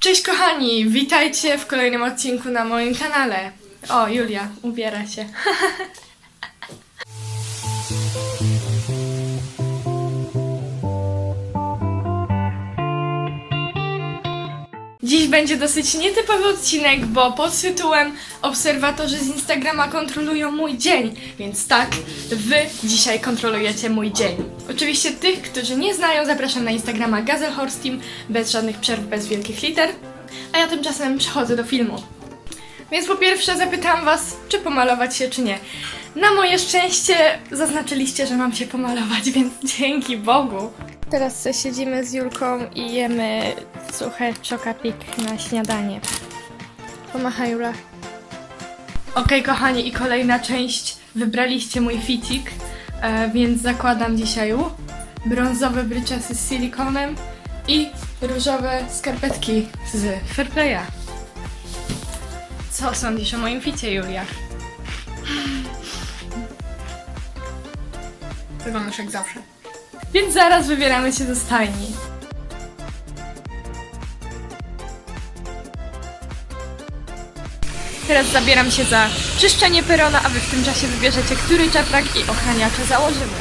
Cześć kochani, witajcie w kolejnym odcinku na moim kanale. O, Julia, ubiera się. będzie dosyć nietypowy odcinek, bo pod tytułem Obserwatorzy z Instagrama kontrolują mój dzień. Więc tak, wy dzisiaj kontrolujecie mój dzień. Oczywiście tych, którzy nie znają, zapraszam na Instagrama Gazelhorsteam, bez żadnych przerw, bez wielkich liter. A ja tymczasem przechodzę do filmu. Więc po pierwsze zapytałam was, czy pomalować się, czy nie. Na moje szczęście zaznaczyliście, że mam się pomalować, więc dzięki Bogu. Teraz siedzimy z Julką i jemy suche czokapik na śniadanie. Pomacha Jula. Okej, kochani, i kolejna część. Wybraliście mój ficik, e, więc zakładam dzisiaj. Brązowe bryczasy z silikonem i różowe skarpetki z Fairplaya. Co sądzisz o moim ficie, Julia? Wyglądasz jak zawsze. Więc zaraz wybieramy się do stajni. Teraz zabieram się za czyszczenie perona, a wy w tym czasie wybierzecie, który czaprak i ochraniacze założymy.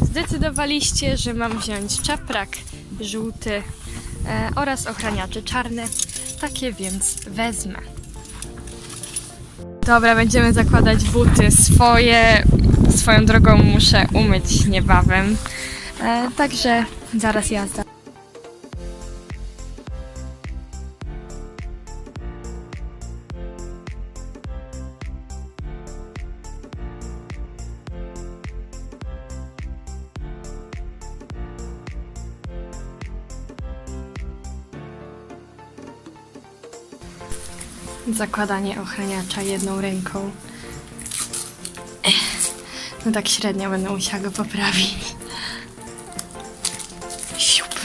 Zdecydowaliście, że mam wziąć czaprak żółty oraz ochraniacze czarne. Takie więc wezmę. Dobra, będziemy zakładać buty. Swoje, swoją drogą muszę umyć niebawem. E, także zaraz jazda. Zakładanie ochraniacza jedną ręką. No tak średnio będę musiała go poprawić. Siup.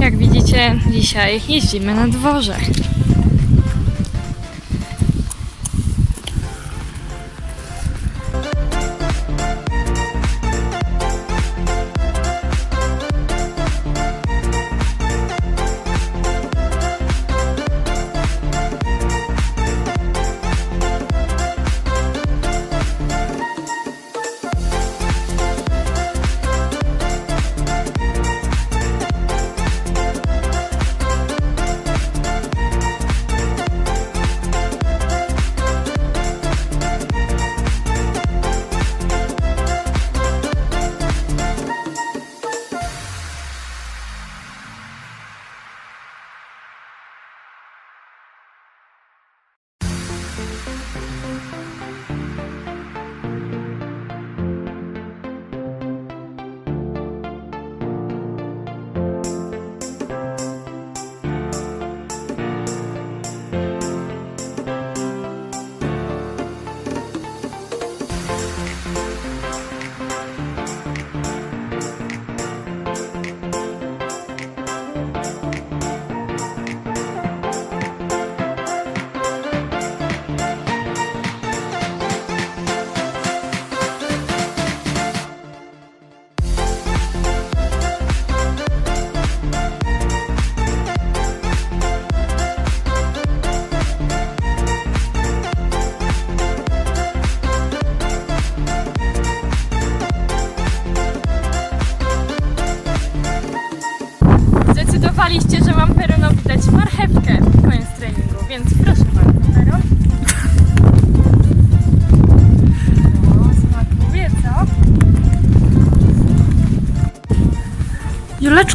Jak widzicie, dzisiaj jeździmy na dworze.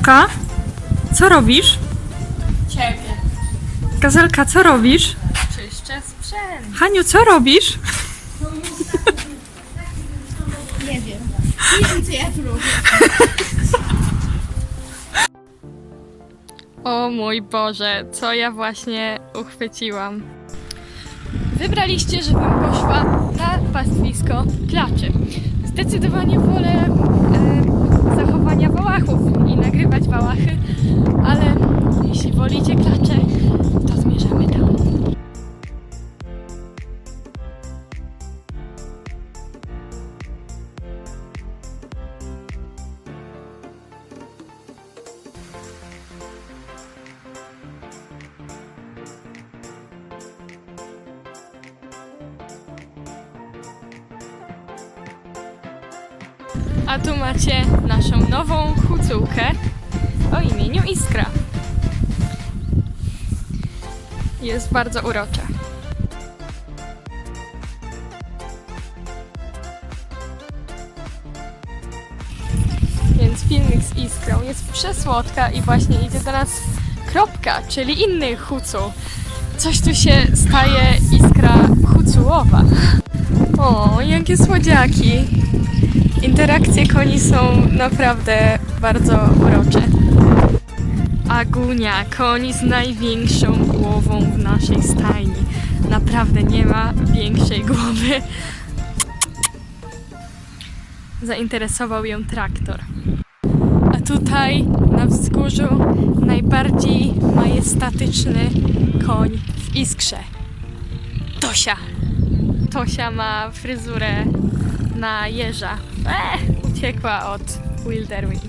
Juleczka, co robisz? Ciebie. Gazelka, co robisz? Czyszczę sprzęt. Haniu, co robisz? Nie wiem. Nie wiem, co ja tu robię. O mój Boże, co ja właśnie uchwyciłam. Wybraliście, żebym poszła na pastwisko klaczy. Zdecydowanie wolę e, zachowania wałachów i nagrywać wałachy, ale jeśli wolicie klacze, to zmierzamy tam. A tu macie naszą nową hucułkę o imieniu Iskra. Jest bardzo urocza. Więc filmik z Iskrą jest przesłodka i właśnie idzie do nas kropka, czyli inny hucu. Coś tu się staje Iskra hucułowa. O, jakie słodziaki. Interakcje koni są naprawdę bardzo urocze. Agunia, koń z największą głową w naszej stajni. Naprawdę nie ma większej głowy. Zainteresował ją traktor. A tutaj na wzgórzu najbardziej majestatyczny koń w iskrze. Tosia. Tosia ma fryzurę na jeża. Uciekła od Wilderwind.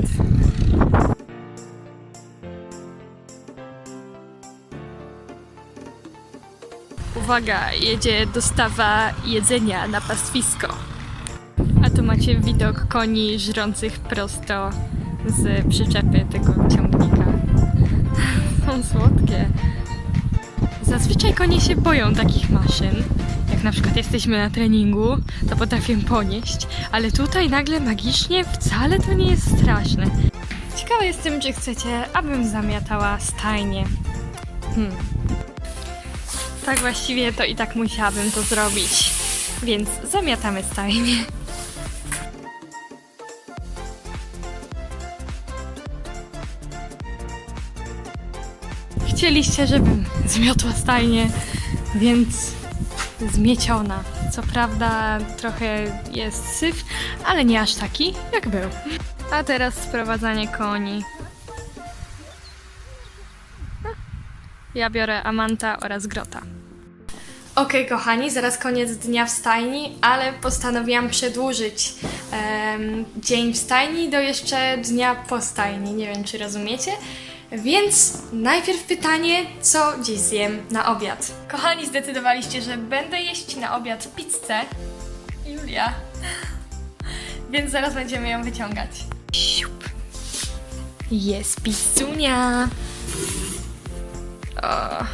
Uwaga, jedzie dostawa jedzenia na pastwisko. A tu macie widok koni żrących prosto z przyczepy tego ciągnika. Są słodkie. Zazwyczaj konie się boją takich maszyn. Jak na przykład jesteśmy na treningu, to potrafię ponieść, ale tutaj nagle magicznie wcale to nie jest straszne. Ciekawa jestem, czy chcecie, abym zamiatała stajnie. Hmm. Tak właściwie to i tak musiałabym to zrobić. Więc zamiatamy stajnie. Chcieliście, żebym zmiotła stajnię, więc zmieciona. Co prawda trochę jest syf, ale nie aż taki, jak był. A teraz sprowadzanie koni. Ja biorę Amanta oraz Grota. Okej, kochani, zaraz koniec dnia w stajni, ale postanowiłam przedłużyć dzień w stajni do jeszcze dnia po stajni. Nie wiem, czy rozumiecie. Więc najpierw pytanie, co dziś zjem na obiad? Kochani, zdecydowaliście, że będę jeść na obiad pizzę. Julia. Więc zaraz będziemy ją wyciągać. Siup. Jest pizzunia. O.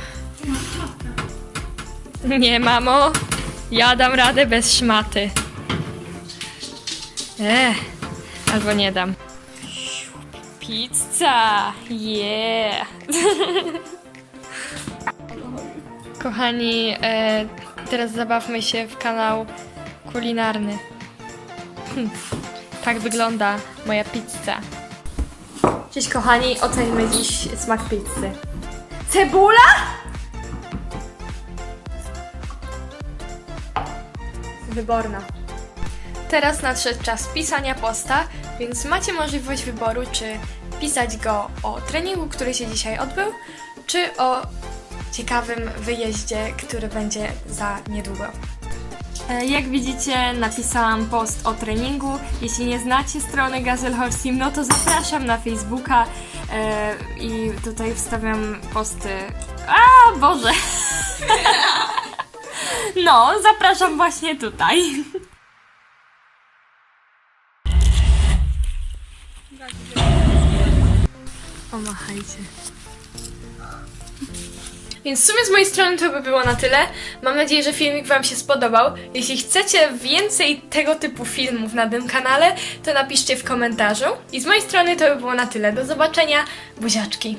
Nie, mamo. Ja dam radę bez szmaty. Eh, albo nie dam. Pizza! Yeah! Kochani, e, teraz zabawmy się w kanał kulinarny. Tak wygląda moja pizza. Cześć kochani, oceńmy dziś smak pizzy. Cebula? Wyborna. Teraz nadszedł czas pisania posta, więc macie możliwość wyboru, czy pisać go o treningu, który się dzisiaj odbył, czy o ciekawym wyjeździe, który będzie za niedługo. E, Jak widzicie, napisałam post o treningu. Jeśli nie znacie strony Gazelle Horse Team, no to zapraszam na Facebooka e, i tutaj wstawiam posty. A Boże! No, zapraszam właśnie tutaj. Omachajcie. Więc w sumie z mojej strony to by było na tyle. Mam nadzieję, że filmik Wam się spodobał. Jeśli chcecie więcej tego typu filmów na tym kanale, to napiszcie w komentarzu. I z mojej strony to by było na tyle. Do zobaczenia. Buziaczki.